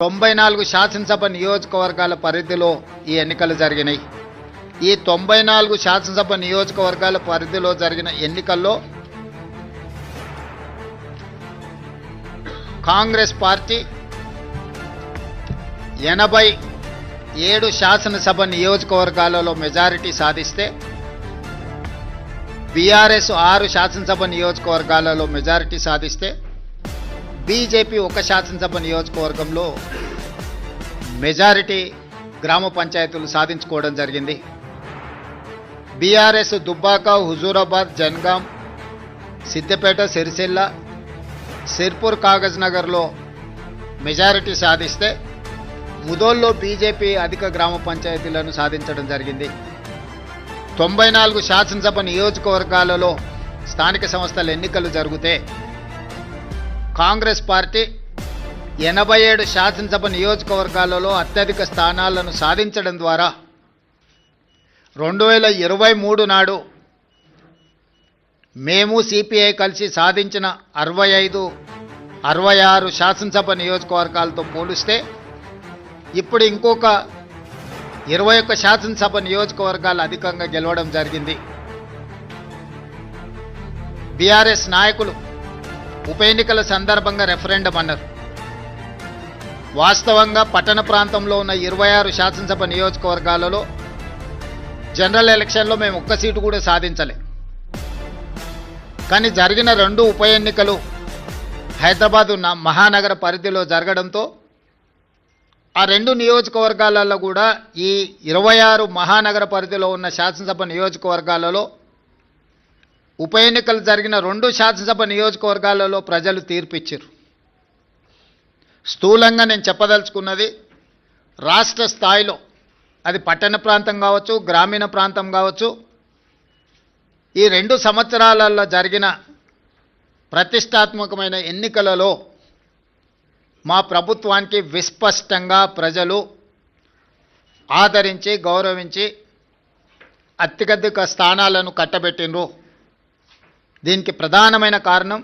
తొంభై నాలుగు శాసనసభ నియోజకవర్గాల పరిధిలో ఈ ఎన్నికలు జరిగినాయి. ఈ తొంభై నాలుగు శాసనసభ నియోజకవర్గాల పరిధిలో జరిగిన ఎన్నికల్లో కాంగ్రెస్ పార్టీ ఎనభై ఏడు శాసనసభ నియోజకవర్గాలలో మెజారిటీ సాధిస్తే బీఆర్ఎస్ ఆరు శాసనసభ నియోజకవర్గాలలో మెజారిటీ సాధిస్తే బీజేపీ ఒక శాసనసభ నియోజకవర్గంలో మెజారిటీ గ్రామ పంచాయతీలు సాధించుకోవడం జరిగింది. బీఆర్ఎస్ దుబ్బాక హుజూరాబాద్ జన్గాం సిద్దిపేట సిరిసిల్ల సిర్పూర్ కాగజ్ నగర్లో మెజారిటీ సాధిస్తే ముదోల్లో బీజేపీ అధిక గ్రామ పంచాయతీలను సాధించడం జరిగింది. తొంభై నాలుగు శాసనసభ నియోజకవర్గాలలో స్థానిక సంస్థల ఎన్నికలు జరిగితే కాంగ్రెస్ పార్టీ ఎనభై ఏడు శాసనసభ నియోజకవర్గాలలో అత్యధిక స్థానాలను సాధించడం ద్వారా రెండు వేల ఇరవై మూడు నాడు మేము సిపిఐ కలిసి సాధించిన అరవై ఐదు అరవై ఆరు శాసనసభ నియోజకవర్గాలతో పోలిస్తే ఇప్పుడు ఇంకొక ఇరవై ఒక్క శాసనసభ నియోజకవర్గాలు అధికంగా గెలవడం జరిగింది. బీఆర్ఎస్ నాయకులు ఉప ఎన్నికల సందర్భంగా రెఫరెండం అన్నారు. వాస్తవంగా పట్టణ ప్రాంతంలో ఉన్న ఇరవై ఆరు శాసనసభ నియోజకవర్గాలలో జనరల్ ఎలక్షన్లో మేము ఒక్క సీటు కూడా సాధించలే. కానీ జరిగిన రెండు ఉప ఎన్నికలు హైదరాబాద్ ఉన్న మహానగర పరిధిలో జరగడంతో ఆ రెండు నియోజకవర్గాలలో కూడా ఈ ఇరవై ఆరు మహానగర పరిధిలో ఉన్న శాసనసభ నియోజకవర్గాలలో ఉప ఎన్నికలు జరిగిన రెండు శాసనసభ నియోజకవర్గాలలో ప్రజలు తీర్పిచ్చారు. స్థూలంగా నేను చెప్పదలుచుకున్నది రాష్ట్ర స్థాయిలో అది పట్టణ ప్రాంతం కావచ్చు గ్రామీణ ప్రాంతం కావచ్చు ఈ రెండు సంవత్సరాలలో జరిగిన ప్రతిష్టాత్మకమైన ఎన్నికలలో మా ప్రభుత్వానికి విస్పష్టంగా ప్రజలు ఆదరించి గౌరవించి అత్యధిక స్థానాలను కట్టబెట్టినరు దీనికి ప్రధానమైన కారణం